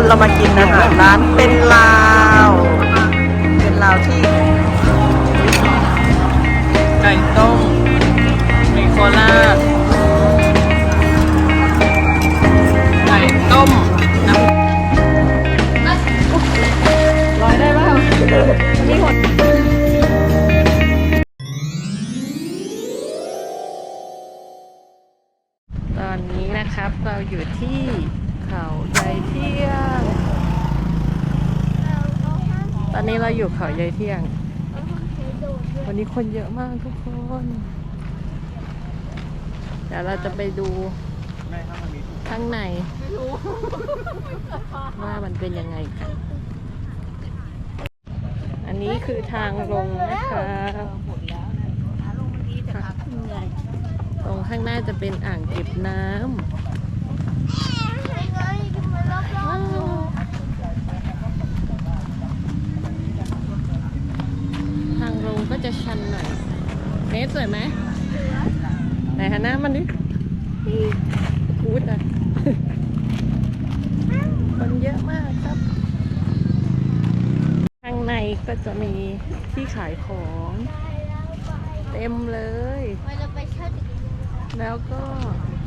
นเรามากินอาหารร้าน เราอยู่เขาใยเที่ยง วันนี้คนเยอะมากทุกคน เดี๋ยวเราจะไปดูข้างในว่ามันเป็นยังไงกัน อันนี้คือทางลงนะคะตรงข้างหน้าจะเป็นอ่างเก็บน้ำทางลง ก็จะชันหน่อยเนสสวยไหมไหนหันหน้ามันดิพูดอะคนเยอะมากครับ ข้างในก็จะมีที่ขายของ เต็มเลยเราจะไปเช่าจักรยานแล้วก็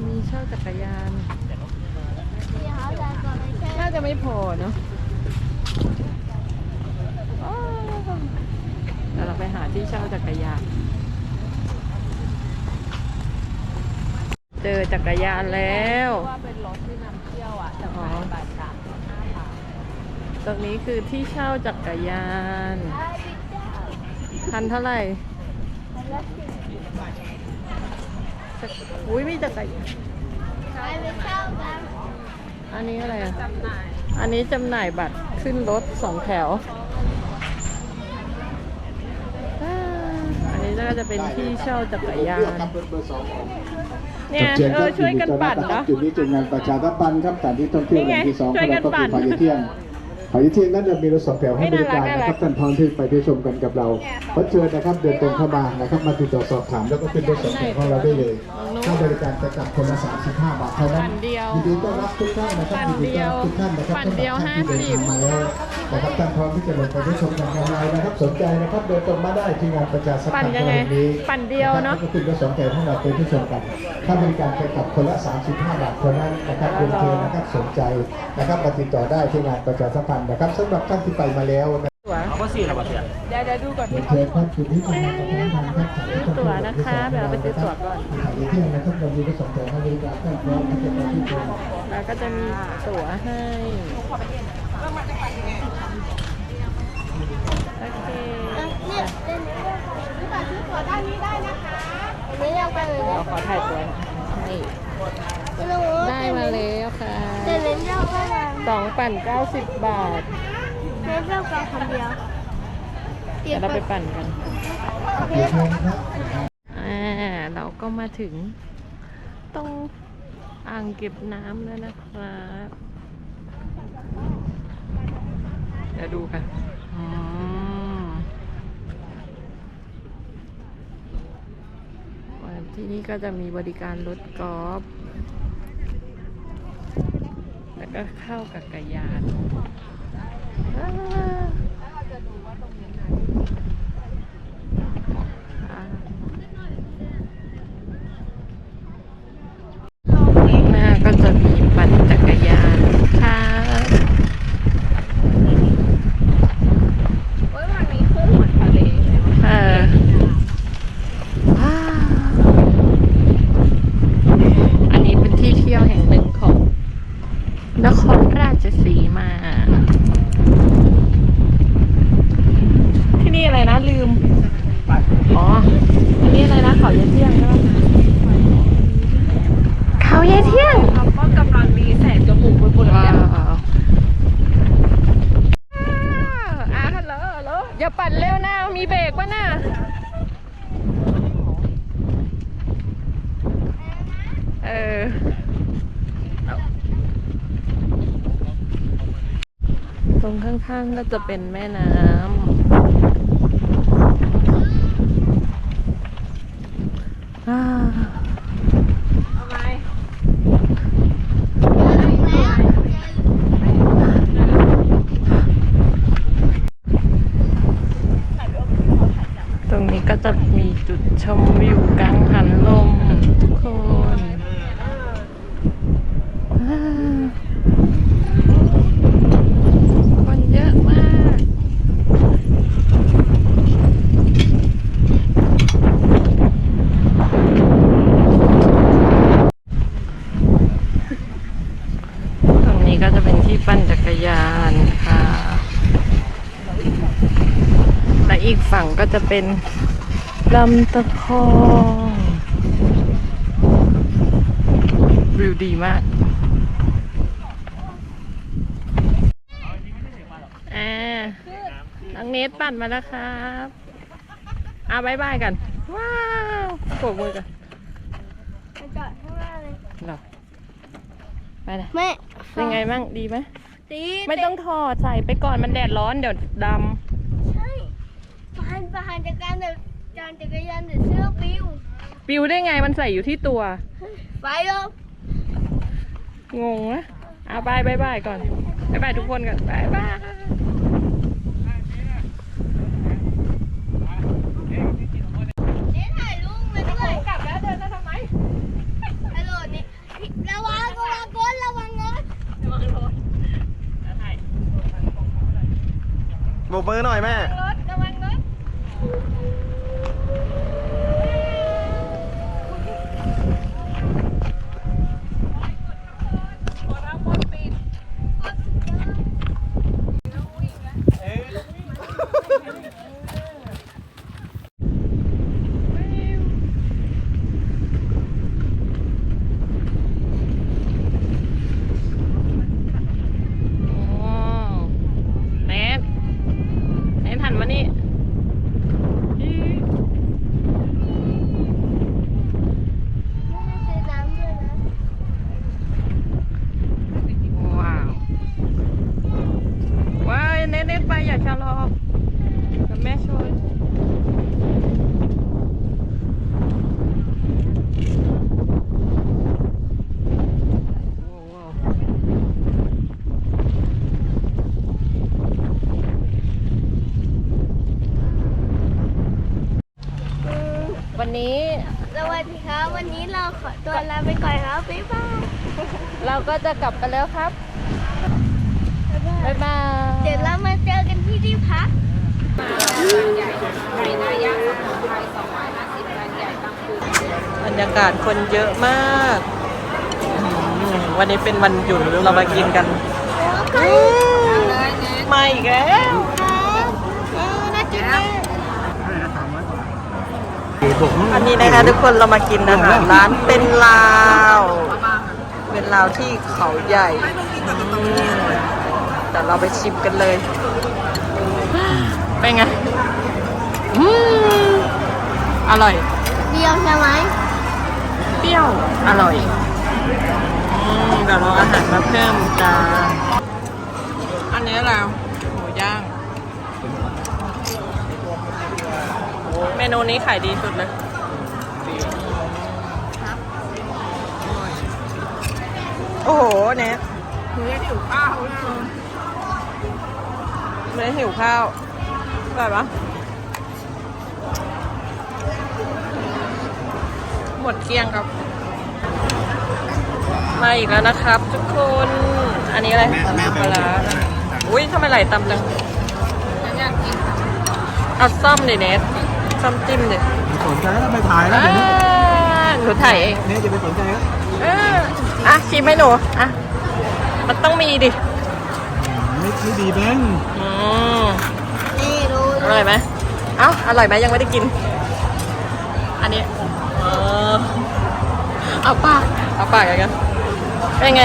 มีเช่าจักรยานที่เขาจะก่อนไปเช่าน่าจะไม่พอเนาะอ้าว เดี๋ยวเราไปหาที่เช่าจักรยาน เจอจักรยานแล้ว ว่าเป็นรถที่นำเที่ยวอะจะไปบาทสามสิบห้าบาทตรงนี้คือที่เช่าจักรยานพันเท่าไหร่จักอุ้ยมีจักรยานไปไปเช่ากันอันนี้อะไรอะ จำหน่าย อันนี้จำหน่ายบัตรขึ้นรถสองแถวอ่าอันนี้ก็ จะเป็นที่เช่าจักรยานครับเบอร์เบอร์สองของเนี่ยเออช่วยกันปั่นครัเนาะบจุดนี้จุดงานประชาสัมพันธ์ครับสถานที่ท่องเที่ยวนี่แหไงล่งที่สองช่วยกันของเราก็ปั่คือนฝ่ายเที่ยง ฝ่ายเที่ยงนั้นจะมีรถสองแถวให้บริการไม่น่ารักนะครับท่านพร้อมที่ไปเที่ยวชมกันกับเราเพราะเชิญนะครับเดินตรงเข้ามานะครับมาติดต่อสอบถามแล้วก็ขึ้นรถสองแถวของเราได้เลยค่าบริการจะจับคนละ35บาทเท่านั้นปั่นเดียวยินดีต้อนรับทุกท่านนะครับปั่นยินดีเดีต้อนยวรับทุกท่านนะครับปั่นเดียวสำหรับท่านที่เดินทาง50มาแล้วนะครับท่านพร้อมที่จะลงไปเที่ยวชมกันกับเรานะครับสนใจนะครับเดินตรงมาได้ที่งานประชาสัมพัปั่นนธ์ยังไงของเรานี้ปั่นเดียวเนาะก็คือรถสองแถวของเราไปที่ชมกันค่าบริการเกี่ยวกับคนละ 35 บาทเท่านั้นนะครับเรียนเชิญนะครับสนใจนะครับมาติดต่อได้ที่งานประชาสัมพันธ์นะครับสำหรับท่านที่ไปมาแล้วนะตั๋วเดี๋ยวเดี๋ยวดูก่อนเรียนเชิญครับจุดนี้เป็นงานประชาสัมพันธ์ครับซื้อตั๋วนะคะเดี๋ยวเราไปซื้อตั๋วก่อนถ่ายเที่ยวนะครับเรามีรถสองแถวให้บริการท่านพร้อมที่จะไปที่ชมแล้วก็จะมีตั๋วให้โอเคเนี่ยเล่นนี่ค่ะซื้อตั๋วด้านนี้ได้นะคะอันนี้เราไปเลยเราขอถ่ายตั๋วนี่ ไม่รู้ได้มาแล้วค่ะเดินเล่นเจ้าก็มาสองปั่นเก้าสิบบาทเล่นเจ้าก็คนเดียวเตรียเดี๋ยวมเราไปปั่นกันเรียนเชิญครับอ่าเราก็มาถึงตรงอ่างเก็บน้ำแล้วนะครับเดี๋ยวดูกันอืมที่นี่ก็จะมีบริการรถกอล์ฟแล้ว ก็เข้ากับกระยานอ่าอ่า ข้างหน้าก็จะมีปั่นจักรยานค่ะ เฮ้ยมันมีคู่เหมือนทะเลเลย เออว้าวอันนี้เป็นที่เที่ยวแห่งหนึ่งของนครราชสีมา ที่นี่อะไรนะ ลืม อ๋อที่นี่อะไรนะเขาเยเที่ยงใช่ไหมเขาเยเที่ยงเขาก็กำลังมีแสงจมูกบนบนว้าแล้ววอ่าฮัลโหลฮัลโหลอย่าปั่นเร็วนะมีเบรกป่ะน่ะเออตรงข้างๆก็จะเป็นแม่น้ำอ่า แก็จะมีจุดชมวิวกังหันลมทุกคนคนเยอะมาก ตรงนี้ก็จะเป็นที่ปั่นจักรยานค่ะ และอีกฝั่งก็จะเป็น ลำตะคองวิวดีมากอ่าน้องเนทปั่นมาแล้วครับอ่าบายบายกัน ว้าวโบกมือกันไปจอดข้างหน้าเลยหรอไปเลยแม่เป็นไงบ้างดีไหมตีไม่ต้องถอดใส่ไปก่อนมันแดดร้อนเดี๋ยวดใช่ผ่านผ่านจากการเดินจานจักรยานเดินเสื้อปิวำปิวได้ไงมันใส่อยู่ที่ตัว ไปเลยงงนะเอาบายบายบายก่อนบายบายทุกคนก่อนบายบายเน้ถ่ายรูปมาด้วยกลับแล้วเดินมาทำไมฮัลโหลนี่ระวังระวังก้นระวังรถโบกมือหน่อยแม่ รถระวังรถ โอ้เนทเนทหันมานี่อี๋ ซื้อน้ำด้วยนะ ว้าวว้าวเนทเนทไปอย่าชะลอเดี๋ยวแม่ช่วยว้าว วันนี้ สวัสดีครับวันนี้เราขอตัวลาไปก่อนครับบ๊ายบาย เราก็ จะกลับกันแล้วครับบ๊ายบายเดี๋ยวเรามาเจอกันที่ที่พักบรรยากาศคนเยอะมากอืมวันนี้เป็นวันหยุดเรามากินกันมาอีกแล้วน่ากินมากอันนี้นะคะทุกคนเรามากินอาหารร้านเป็นลาว เป็นลาวที่เขาใหญ่อืมแต่เราไปชิมกันเลย เป็นไง อืมอร่อยเดียวใช่ไหมเปรี้ยว อร่อยอืมเดี๋ยวเราเอาอาหารมาเพิ่มจ้าอันนี้อะไรหมูย่าง เมนูนี้ขายดีสุดเลย โอ้โหเนทหนูยังหิวข้าวเนทหิวข้าวอร่อยปะหมดเกลี้ยงครับ มาอีกแล้วนะครับ ทุกคน อันนี้อะไรปลาร้าอุ้ยทำไมไหลต่ำจังเอาซ่อมดิเนทซ่อมจิ้มดิสนใจแล้วไม่ถ่ายแล้วอ่าหนูถ่ายเองเนี่ยจะไปสนใจแล้วเอออะชิมให้หนูอะมันต้องมีดิไม่ไม่ดีแบงอืมนี่ดูอร่อยไหมเอ้าอร่อยไหมยังไม่ได้กิน อันนี้เออเอาปากเอาปากกันเป็นไง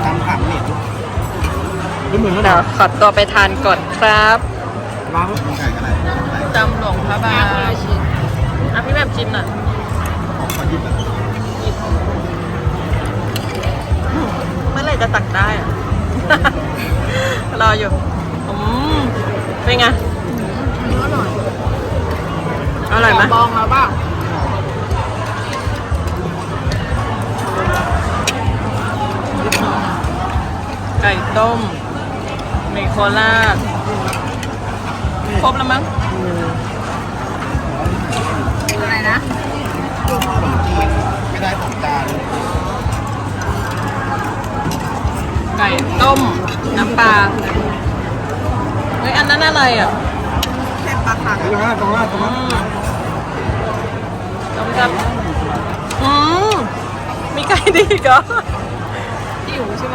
ทำขันนี่ไม่เหมือนกันเดี๋ยวขอตัวไปทานก่อนครับร้านไก่อะไรจำหลวงพระบางอะพี่แม่มชิมหน่อย เมื่อไหร่จะตักได้อะรออยู่อืมเป็นไงอร่อยอร่อยไหมบองแล้วป่ะไก่ต้มมีโคราชครบแล้วมั้งอะไรนะ ไม่ได้สองจานไก่ต้ม น้ำปลาเฮ้ยอันนั้นอะไรอะแค่ปลาคังตรงนั้นตรงนั้นตรงอืนั้นมต้มจับอืมมีไก่ดีอีกเหรอหิวใช่ไหม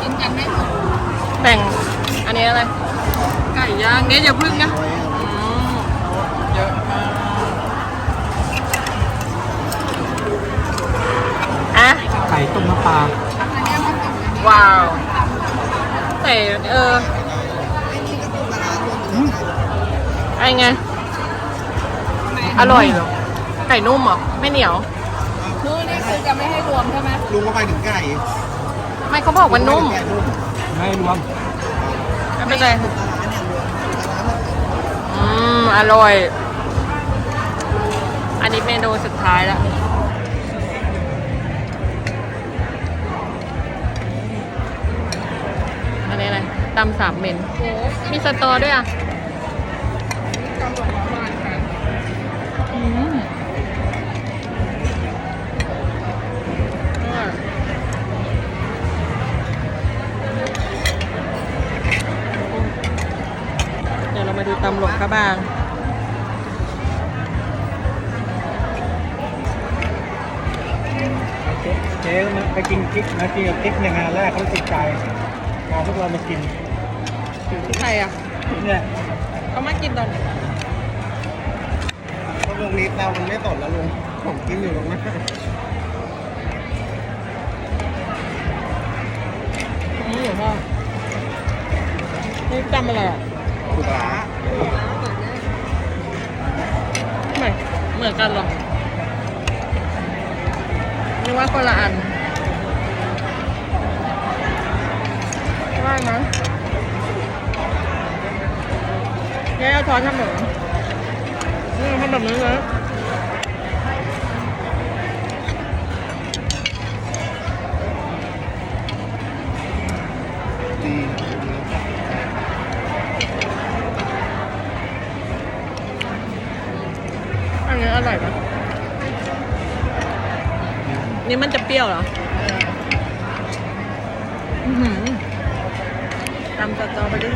กินกันไม่หมดแบ่ง อันนี้อะไร ไก่ย่างเนี่ยอย่าพึ่งนะอืมเยอะมากอะ ไก่ ต้มน้ำปลาว้าว แต่เออไอ้ไง อร่อยเหรอ ไก่นุ่มเหรอ ไม่เหนียวคือนี่คือจะไม่ให้รวมใช่ไหมลุงก็ไปถึงไก่ไม่เขาบอกว่านุ่มไก่นุ่มไม่รวมไม่เป็นไรอืม อร่อย อันนี้เมนูสุดท้ายแล้ว ตำสามเมนมีสตอด้วยอะอืมอร่อยเดี๋ยวเรามาดูตำหลวงพระบางเจ๊มาไปกินกิ๊กนะกินกับกิ๊กในงานแรกเขาติดใจพาพวกเรามากิน ใครอะเนี่ยเขามากินตอนไหนเพราะลุงนี้เรามันไม่สดแล้วลุงผมกินอยู่ตรงนั้นอืมพ่อนี่ตำอะไรอะถูกหลาไม่เหมือนกันเหรอนึกว่าคนละอันว่านะ แย่เอาช้อนทำแบบนี้นี่ทำแบบนี้เลยดีอันนี้อร่อยปะนี่มันจะเปรี้ยวเหรออือหือตำสตรอเบอรี่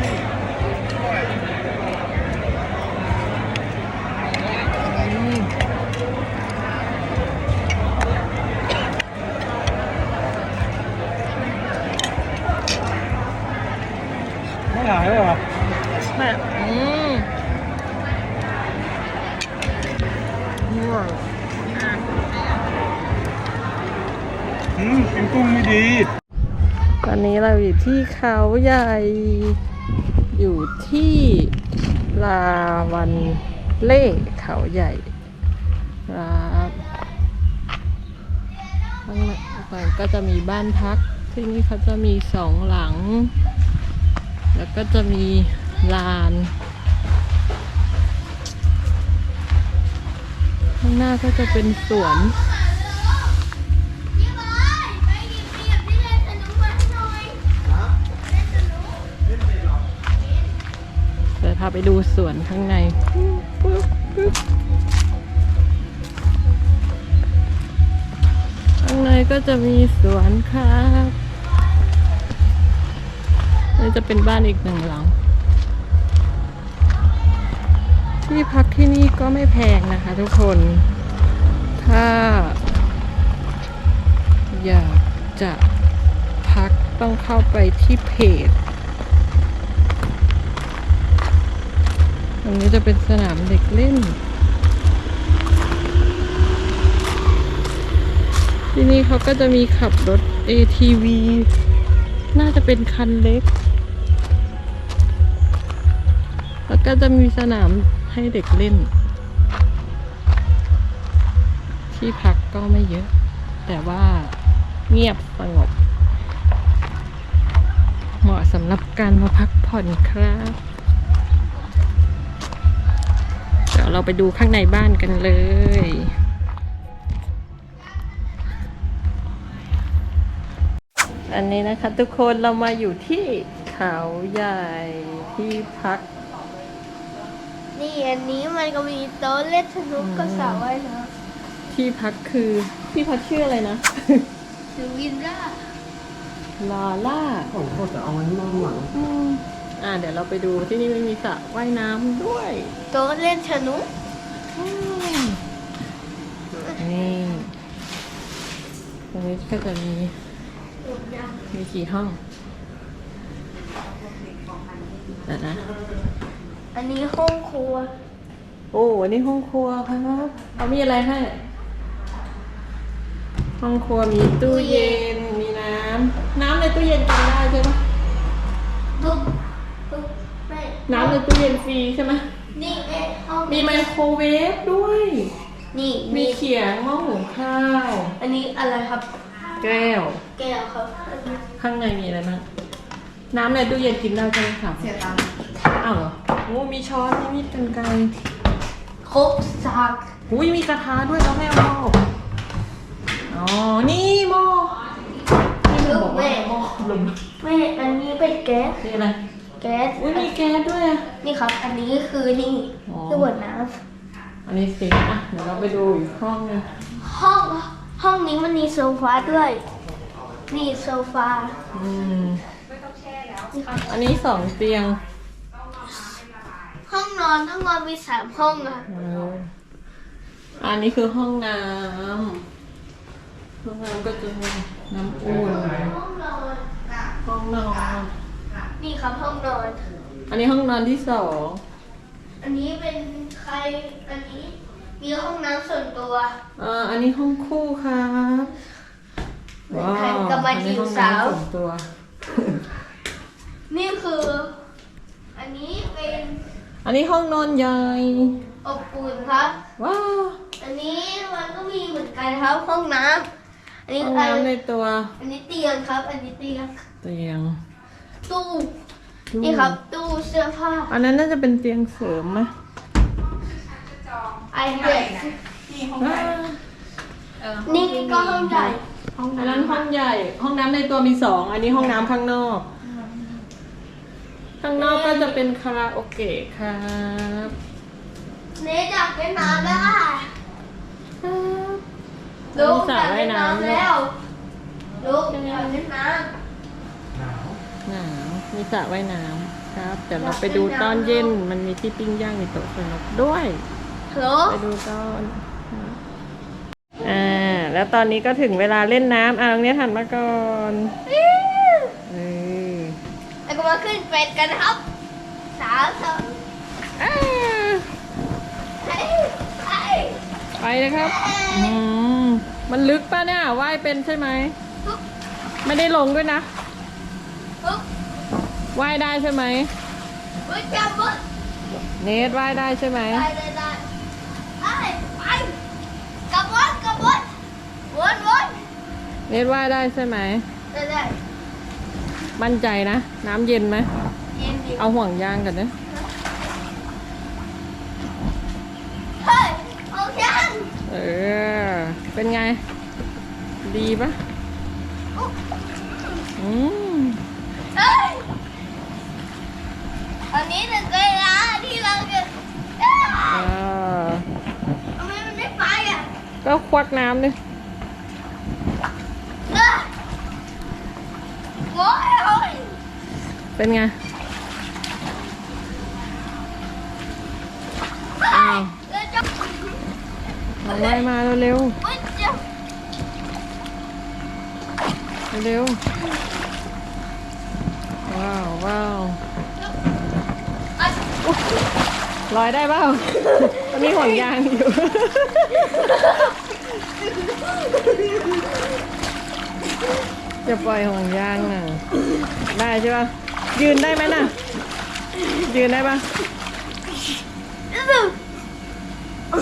ที่เขาใหญ่ อยู่ที่ลาวันเล่เขาใหญ่ครับข้างในก่อนก็จะมีบ้านพัก ที่นี่เขาจะมีสองหลัง แล้วก็จะมีลานข้างหน้าก็จะเป็นสวน พาไปดูสวนข้างในข้างในก็จะมีสวนครับนี่จะเป็นบ้านอีกหนึ่งหลัง ที่พักที่นี่ก็ไม่แพงนะคะทุกคน ถ้า อยากจะพักต้องเข้าไปที่เพจ รงนี้จะเป็นสนามเด็กเล่น ที่นี่เขาก็จะมีขับรถ ATV น่าจะเป็นคันเล็ก แล้วก็จะมีสนามให้เด็กเล่น ที่พักก็ไม่เยอะ แต่ว่าเงียบสงบ เหมาะสำหรับการมาพักผ่อนครับ ยวเราไปดูข้างในบ้านกันเลย อันนี้นะคะทุกคนเรามาอยู่ที่เขเขาใหญ่ที่พัก นี่อันนี้มันก็มีโต๊ะเล่นสนุกก็สระว่ายน้ที่พักคือที่พักชื่ออะไรนะำถึงวินล่าลาล่าผมก็จะเอาไว้มองหลัง อืมอ่าเดี๋ยวเราไปดูที่นี่ไม่มีสระว่ายน้ำด้วยโต๊ะเล่นสนุกอืมนี่ตรงนี้ก็จะมีมีกี่ห้องเดี๋ยวนะอันนี้ห้องครัว โอ้อันนี้ห้องครัวครับเขามีอะไรให้ ห้องครัวมีตู้เย็นมีน้ำน้ำในตู้เย็นกินได้ใช่ไหมตุ๊บตุ๊บแม่ น้ำในตู้เย็นฟรีใช่ไหมนี่แม่ห้องมีไมโครเวฟด้วย นี่มีมีเขียงหม้อหุงข้าว อันนี้อะไรครับ แก้ว แก้วครับข้างในมีอะไรบ้างน้ำในตู้เย็นกินได้ใช่ไหมครับเสียตังค์อ้าวเหรอโอ้มีช้อนมีมีดกันไกรครบสักอุ้ยมีกระทะด้วยแล้วแม่เอาหม้ออ๋อ นี่หม้อนี่มันบอกว่าหม้อลม แม่อันนี้เป็นแก๊สนี่อะไร แก๊ส อุ้ยมีแก๊สด้วยอะนี่ครับ อันนี้คือนี่อ๋อที่บดน้อันนี้สิอะเดี๋ยวเราไปดูอีกห้องหนึงำห้องห้องนี้มันมีโซฟาด้วย นี่โซฟา อืมนี่ครับ อันนี้สองเตียงห้องนอนห้องนอนมีสามห้องอะเอออันนี้คือห้องน้ำห้องน้ำก็จะมีน้ำอุ่นห้องนอนห้องนอน นี่ครับห้องนอน อันนี้ห้องนอนที่สอง อันนี้เป็นใคร อันนี้ มีห้องน้ำส่วนตัวอ่า อันนี้ห้องคู่ครับเหมือนว้าใครวกำลัอังนจีนี้บห้องสาวน้ำส่วนตัว นี่คือ อันนี้เป็นอันนี้ห้องนอนใหญ่ อบอุ่นครับ ว้าวอันนี้มันก็มีเหมือนกันครับห้องน้ำอันนี้ห้องอันน้ำในตัว อันนี้เตียงครับ อันนี้เตียง เตียง ตู้นี่ครับตู้เสื้อผ้าอันนั้นน่าจะเป็นเตียงเสริมไหมไอเด็กอ่านี่ก็ห้องใหญ่อันนั้นห้องใหญ่ ห้องน้ำในตัวมีสอง อันนี้ห้องน้ำข้างนอก ข้างนอกก็จะเป็นคาราโอเกะครับเนอยากเล่นน้ำแล้วอะมีลูกสอระยากว่าเล่ยนน้ำน้ำด้วยแล้วลูกอยากเล่นน้หนาว หนาวมีสระว่ายน้ำครับ เดี๋ยวเราไปดูตอนเย็น มันมีที่ปิ้งย่างมีโต๊ะสนุกด้วยำฮัลโหลไปดูตอน อ่า แล้วตอนนี้ก็ถึงเวลาเล่นน้ำอะตรงนี้หันมาก่อนเออแล้วก็มาขึ้นเป็ดกันนะครับ สามสองอ่าไอ้ไอ้ไปเลยครับอืมมันลึกป่ะเนี่ยว่ายเป็นใช่ไหมปุ๊บไม่ได้ลงด้วยนะ ปุ๊บว่ายได้ใช่ไหมปุ๊บจับปุ๊บเนทว่ายได้ใช่ไหมได้ได้ได้ไปไปกระบวนกระบวนวนวนเนทว่ายได้ใช่ไหมได้ได้มั่นใจนะ น้ำเย็นไหมเย็นดีเอาห่วงยางกันนะเฮ้ยโอเคเออเป็นไง ดีปะอืม เฮ้ยอันนี้ถึงเวลาที่เราจะเอ้ยอ่าทำไมมันไม่ไปอะก็ควักน้ำดิเอ้ยโอ้ยโอ้ยเป็นไงเฮ้ยเดี๋ยวจะเอาไว้มาเร็วเฮ้ยจะๆเร็วๆ ว้าวว้าวลอยได้เปล่าตอนนี้ห่วงยางอยู่ จะปล่อยห่วงยางน่ะ ได้ใช่ปะยืนได้ไหมน่ะ ยืนได้ปะ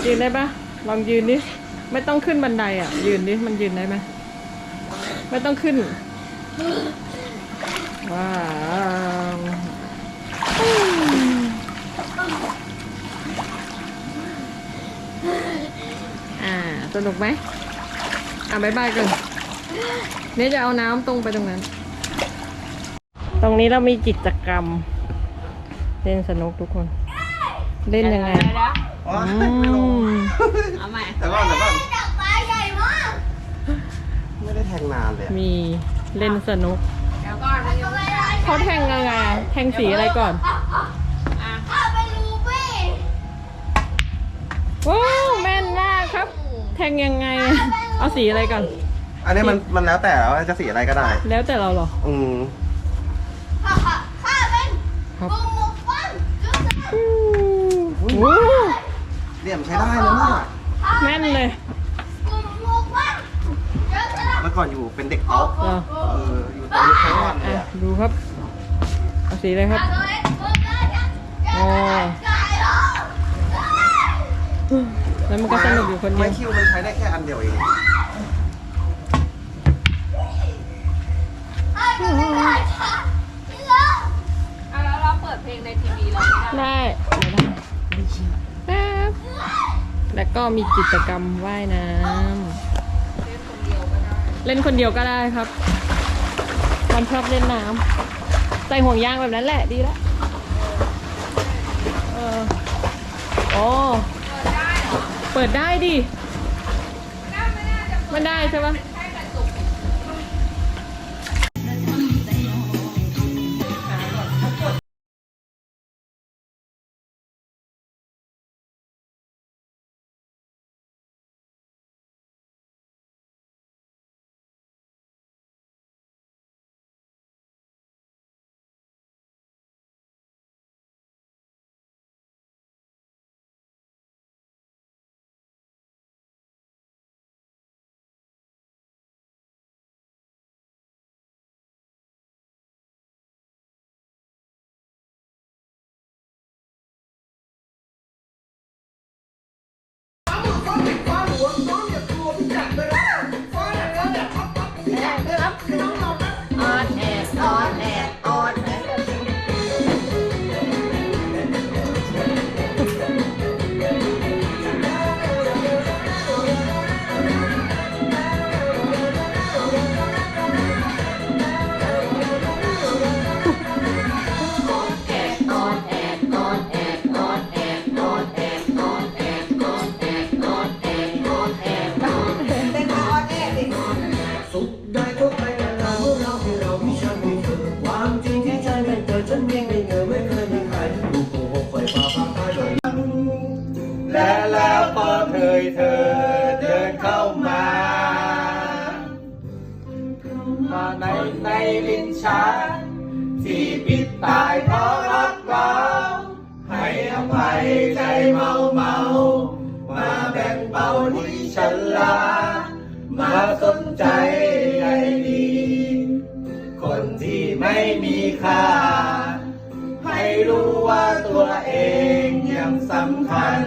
ยืนได้ปะลองยืนดิ ไม่ต้องขึ้นบันไดอะ ยืนดิ มันยืนได้ไหม ไม่ต้องขึ้น ว้าวอืมอ่าสนุกไหมอะบายบายกันเนี่ยจะเอาน้ำตรงไปตรงนั้น ตรงนี้เรามีกิจกรรม เล่นสนุกทุกคน เล่นยังไงอ๋ออืไม่ลงมเอาใหม่แต่ก่อนแต่ก่อนจับปลาใหญ่มากไม่ได้แทงนานเลยอะมีเล่นสนุก เขาแทงยังไงอะแทงสีอะไรก่อนถ้าเป็นรูบี้ว้าวแม่นมากครับ แทงยังไง เอาสีอะไรก่อน อันนี้มันมันแล้วแต่ว่าจะสีอะไรก็ได้ แล้วแต่เราเหรอ อืมข้าเป็นครับบุ้งหมกฟันเหลี่ยมใช้ได้นะเนี่ยแม่นเลยบุ้งหมกฟันเมื่อก่อนอยู่เป็นเด็กโต๊ะเอออยู่ตรงนี้ทั้งวันเลยอะ ดูครับ สีอะไรครับตัวเล็กตัวใหญ่จะอ๋อใหญ่หรอแล้วมันก็สนุกอยู่คนเดีไม้ยวคิวมันใช้ได้แค่อันเดียวเองให้เป็นใหญ่จ้ะนี่เหรอเอาแล้วเราเปิดเพลงในทีวีเราไม่ได้ได้เดี๋ยวได้แป๊บแล้วก็มีกิจกรรมว่ายน้ำเล่นคนเดียวก็ได้ครับมันชอบเล่นน้ำ ใส่ห่วงยางแบบนั้นแหละดีแล้วเออโอ้เปิดได้ดิ มันได้ใช่ปะ อภัยใจเมาเมามาแบ่งเบาที่ฉันลา มาสนใจใยดี คนที่ไม่มีค่า ให้รู้ว่าตัวเองยังสำคัญ